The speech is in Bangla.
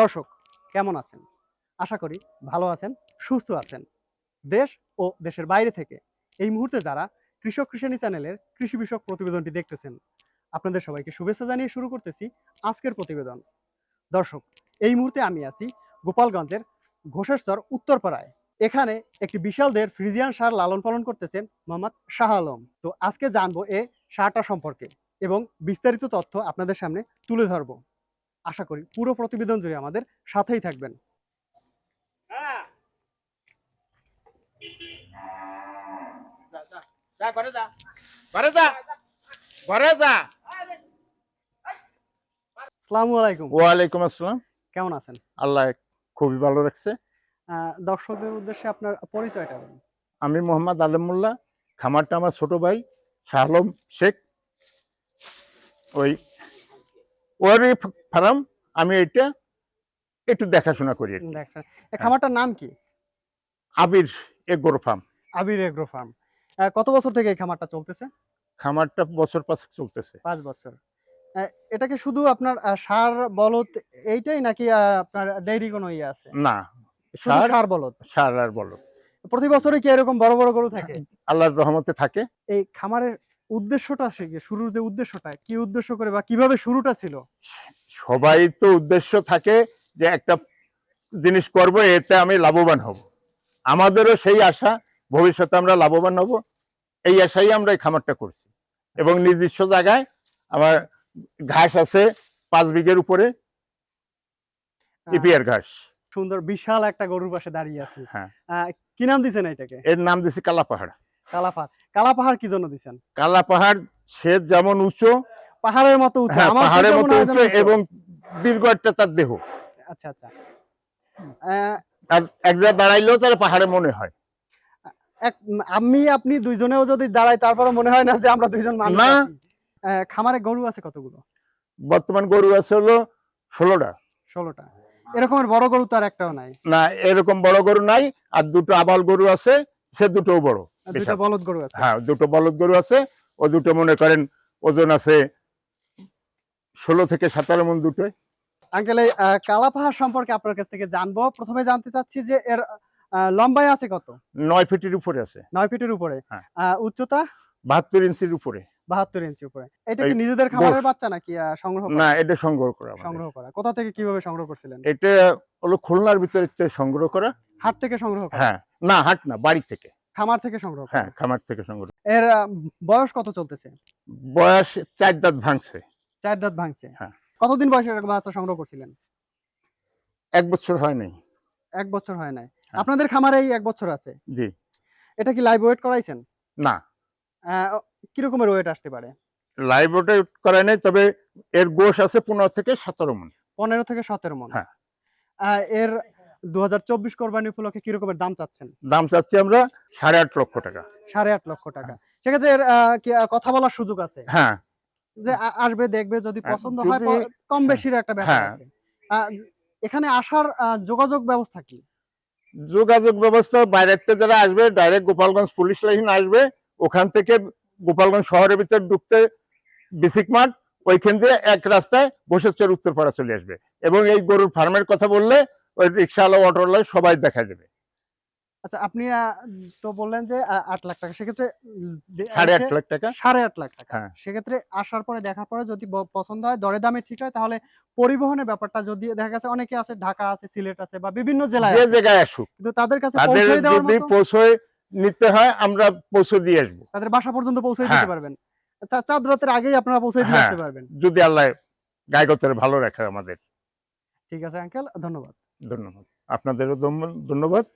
দর্শক, কেমন আছেন? আশা করি ভালো আছেন, সুস্থ আছেন। দেশ ও দেশের বাইরে থেকে এই মুহূর্তে যারা কৃষক কৃষাণী চ্যানেলের কৃষি বিষয়ক প্রতিবেদনটি দেখতেছেন, আপনাদের সবাইকে শুভেচ্ছা জানিয়ে শুরু করতেছি আজকের প্রতিবেদন। দর্শক, এই মুহূর্তে আমি আছি গোপালগঞ্জের ঘোষেশ্বর উত্তরপাড়ায়। এখানে একটি বিশাল দের ফ্রিজিয়ান সার লালন পালন করতেছেন মোহাম্মদ শাহ আলম। তো আজকে জানব এ সারটা সম্পর্কে এবং বিস্তারিত তথ্য আপনাদের সামনে তুলে ধরবো। আশা করি পুরো প্রতিবেদন জুড়ে আমাদের সাথেই থাকবেন ঘরে যা। ঘরে যা। ঘরে যা। আসসালামু আলাইকুম ওয়ালাইকুম আসসালাম কেমন আছেন আল্লাহ খুবই ভালো রাখছে আহ, দর্শকদের উদ্দেশ্যে আপনার পরিচয়টা আমি মোহাম্মদ আলম মোল্লা খামারটা আমার ছোট ভাই শাহ আলম শেখ ওই ওরই ফার্ম আমি এটা একটু দেখাশোনা করি আর খামারটার নাম কি? Abir agro farm. Abir agro farm. কত বছর থেকে এই খামারটা চলতেছে? খামারটা বছর পাঁচ চলতেছে। পাঁচ বছর। এটাকে শুধু আপনার সার বলদ এইটাই নাকি আপনার ডেইরি কোনো ইয়ে আছে? না। সার সার বলদ? সার আর বলো প্রতি বছরই কি এরকম বড় বড় গরু থাকে? আল্লাহর রহমতে থাকে। এই খামারের উদ্দেশ্যটা সে কি? শুরুর যে উদ্দেশ্যটা কি উদ্দেশ্য করে বা কীভাবে শুরুটা ছিল? সবাই তো উদ্দেশ্য থাকে যে একটা জিনিস করব এতে আমি লাভবান হব। আমাদেরও সেই আশা ভবিষ্যতে আমরা লাভবান হব। এই আশাই আমরা এই খামারটা করছি। এবং নিজস্ব জায়গায় আমার ঘাস আছে পাঁচ বিঘের উপরে ইপিআর ঘাস। সুন্দর বিশাল একটা গরুর পাশে দাঁড়িয়ে আছে। হ্যাঁ। কি নাম দিছেন এটাকে এর নাম দিছি কালা পাহাড় কালাপাহাড়। কালাপাহাড় কি জন্য দিছেন? কালা সে যেমন উঁচু পাহাড়ের মতো উঁচু হ্যাঁ পাহাড়ের মতো উঁচু এবং দীর্ঘ একটা তার দেহ। আচ্ছা আচ্ছা। আর এক জায়গায় দাঁড়াইলেও তার পাহাড়ে মনে হয়। এক আমি আপনি দুইজনেও যদি দাঁড়াই তারপরে মনে হয় না যে আমরা দুইজন মানুষ না। খামারে গরু আছে কতগুলো? বর্তমান গরু আছে হলো ষোলোটা। ষোলোটা। এরকমের বড় গরু তো আর একটাও নাই। না এরকম বড় গরু নাই আর দুটো আবাল গরু আছে সে দুটোও বড়। আর বলদ গরু আছে। হ্যাঁ দুটো বলদ গরু আছে। ও দুটো মনে করেন ওজন আছে ষোলো থেকে সতেরো মন দুটোই আঙ্কেল এই কালাপাহাড় সম্পর্কে আপনার কাছ থেকে জানব। প্রথমে জানতে চাচ্ছি যে এর লম্বায় আছে কত? নয় ফিটের উপরে আছে। নয় ফিটের উপরে। হ্যাঁ। উচ্চতা? বাহাত্তর ইঞ্চির উপরে। বাহাত্তর ইঞ্চি উপরে। এটা কি নিজেদের খামারের বাচ্চা নাকি সংগ্রহ না এটা সংগ্রহ করা সংগ্রহ করা। কোথা থেকে কীভাবে সংগ্রহ করছিলেন? এটা হলো খুলনার ভিতরে সংগ্রহ করা। হাট থেকে সংগ্রহ করা? হ্যাঁ। না হাট না বাড়ি থেকে। খামার থেকে সংগ্রহ হ্যাঁ খামার থেকে সংগ্রহ এর বয়স কত চলতেছে? বয়স চার দাঁত ভাঙছে। চার দাঁত ভাঙছে। হ্যাঁ। কতদিন বয়সে এরকম বাচ্চা সংগ্রহ করছিলেন? এক বছর হয় নাই। এক বছর হয় নাই। হ্যাঁ। আপনাদের খামারে এক বছর আছে? জি। এটা কি লাইভ ওয়েট করাইছেন? না। কি রকমের ওয়েট আসতে পারে? লাইভ ওটা করায় নাই তবে এর গোশ আছে পনেরো থেকে সতেরো মন। পনেরো থেকে সতেরো মন। হ্যাঁ। এর দু হাজার চব্বিশ কোরবানি উপলক্ষে কি রকমের দাম চাচ্ছেন? দাম চাচ্ছি আমরা সাড়ে আট লক্ষ টাকা। সাড়ে আট লক্ষ টাকা। সেক্ষেত্রে এর আহ, কি, আহ, কথা বলার সুযোগ আছে? হ্যাঁ। যে আসবে দেখবে যদি হ্যাঁ, পছন্দ হয় কম বেশির একটা ব্যাপার হ্যাঁ। আছে। এখানে আসার যোগাযোগ ব্যবস্থা কি? যোগাযোগ ব্যবস্থা যারা আসবে ডাইরেক্ট গোপালগঞ্জ পুলিশ লাইন আসবে ওখান থেকে গোপালগঞ্জ শহরের ভিতরে ঢুকতে বেসিক মাঠ ওইখান দিয়ে এক রাস্তায় বসেশ্বর উত্তরপাড়া চলে আসবে। এবং এই গরুর ফার্মের কথা বললে ওই রিক্সাওয়ালা অটোওয়ালা সবাই দেখা যাবে। আচ্ছা আপনি তো বললেন যে আট লাখ টাকা। সেক্ষেত্রে সাড়ে আট লাখ টাকা? সাড়ে আট লাখ টাকা। হ্যাঁ। সেক্ষেত্রে আসার পরে দেখার পরে যদি পছন্দ হয় দরে দামে ঠিক হয় তাহলে পরিবহনের ব্যাপারটা যদি দেখা গেছে অনেকে আছে ঢাকা আছে সিলেট আছে বা বিভিন্ন জেলায় যে জায়গায় আসুক। কিন্তু তাদের কাছে পৌঁছে দেওয়ার মতো পৌঁছয় নিতে হয় আমরা পৌঁছে দিয়ে আসব। তাদের বাসা পর্যন্ত পৌঁছে দিতে হ্যাঁ। পারবেন। আচ্ছা চাঁদ রাতের আগেই আপনারা পৌঁছে দিয়ে হ্যাঁ। আসতে পারবেন। যদি আল্লাহ গায়গতের ভালো রাখে আমাদের। ঠিক আছে আঙ্কেল ধন্যবাদ। ধন্যবাদ। আপনাদেরও ধন্য- ধন্যবাদ।